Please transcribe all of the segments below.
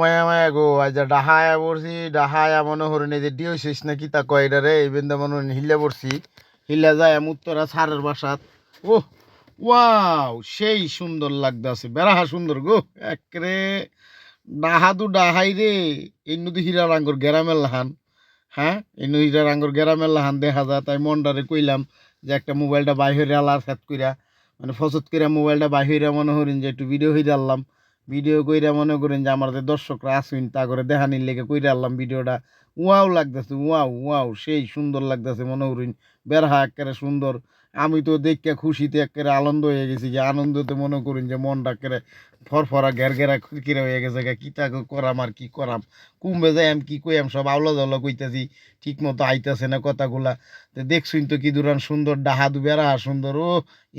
মায়া মায়া গো, আজ ডাহায়া পড়ছি, ডাহায়া মনে হরেন এই যে ডিও শেষ না কি তা কয় এটা রে, এই বেন্দা মনে হরেন হিল্লা পড়ছি। হিল্লা যায় আমি উত্তরা সারের বাসাত। ও ওয়াও, সেই সুন্দর লাগতাছে, বেড়াহা সুন্দর গো, একরে ডাহা দু ডাহাই রে। এই নদী হীরা রাঙ্গর গেরামের লাহান হ্যাঁ? এই নদী হীরা রাঙ্গর গেরামের লাহান দেখা যায়, তাই মনটারে কইলাম যে একটা মোবাইলটা বাইরে আলার সেট কইরা মানে ফসত কইরা মোবাইলটা বাইরে মনে হরিন যে একটু ভিডিও হইরে আনলাম। ভিডিও কইরা মনে করেন যে আমাদের দর্শকরা আসুন তা করে দেখানির লেগে কইরা আনলাম ভিডিওটা। ওয়াও লাগতেছে, ওয়াও ওয়াও, সেই সুন্দর লাগতেছে মনে করেন। বেরহা একেবারে সুন্দর। আমি তো দেখে খুশিতে একেবারে আনন্দ হয়ে গেছি যে আনন্দতে মনে করেন যে মনটা একেবারে ফরফরা ঘের ঘেরা খিরকিরা হয়ে গেছে কি তা করাম আর কি করাম? কুম্বে যাই আমি কি কইয়াম? সব আওলা দাওলা কইতাছি ঠিক মতো আইতাছে না কথাগুলা। তো দেখছুন তো কি দুরান সুন্দর ডাহাদু বেড়া, সুন্দর, ও,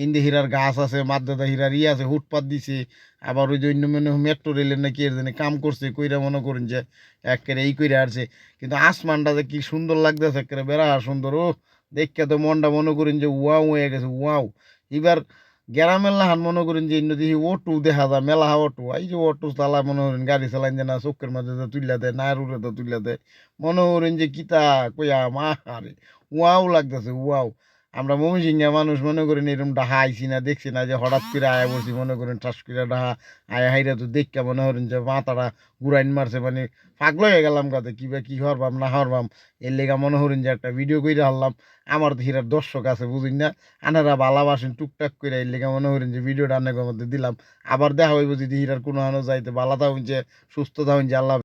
ইন্দি হীরার গাছ আছে মাদ্দাদা হীরার ই আছে হুটপাত দিছে। আবার ওই জন্য মনে মেট্রো রেলের নাকি এর জানি কাম করছে, কইরা মনে করেন যে একেবারে এই কইরা আসছে কিন্তু আসমানটা যে কি সুন্দর লাগতেছে, একেবারে বেড়া সুন্দর, ও দেখে তো মনটা মনে করেন যে ওয়াও হয়ে গেছে, ওয়াও। এবার গ্রামের লাহান মনে করেন যে ইন্য দেখি অটো দেখা যায়, মেলা অটো। এই যে অটো চালা মনে করেন গাড়ি চালান যে না চোখের মাঝে তো তুললা দেয় না রুড়ে তো তুললা দেয়। মনে করেন যে কিতা কইয়া, মা আরে ওয়াও লাগতেছে, ওয়াও। আমরা মমিসিংহা মানুষ মনে করেন এরকম ডাহা আইছি না, দেখছি না যে হঠাৎ করে আয়া বসি, মনে করেন ঠাস করে ডাহা আয়া হাইরা তো দেখা মনে করেন যে মাথাটা গুড়াইন মারছে মানে পাগল হয়ে গেলাম কাতে কি বা কি হরবাম, না হরবাম। এর লেগা মনে করেন যে একটা ভিডিও করে হারলাম আমার তো হীরার দর্শক আছে, বুঝিন না? আনারা ভালোবাসেন টুকটাক করে, এর লেগা মনে করেন যে ভিডিওটা আনাকে মধ্যে দিলাম। আবার দেখা হইব যদি হীরার কোনো আনো যাইতে ভালো থাকুন যে সুস্থ থাকুন যে, আল্লাহ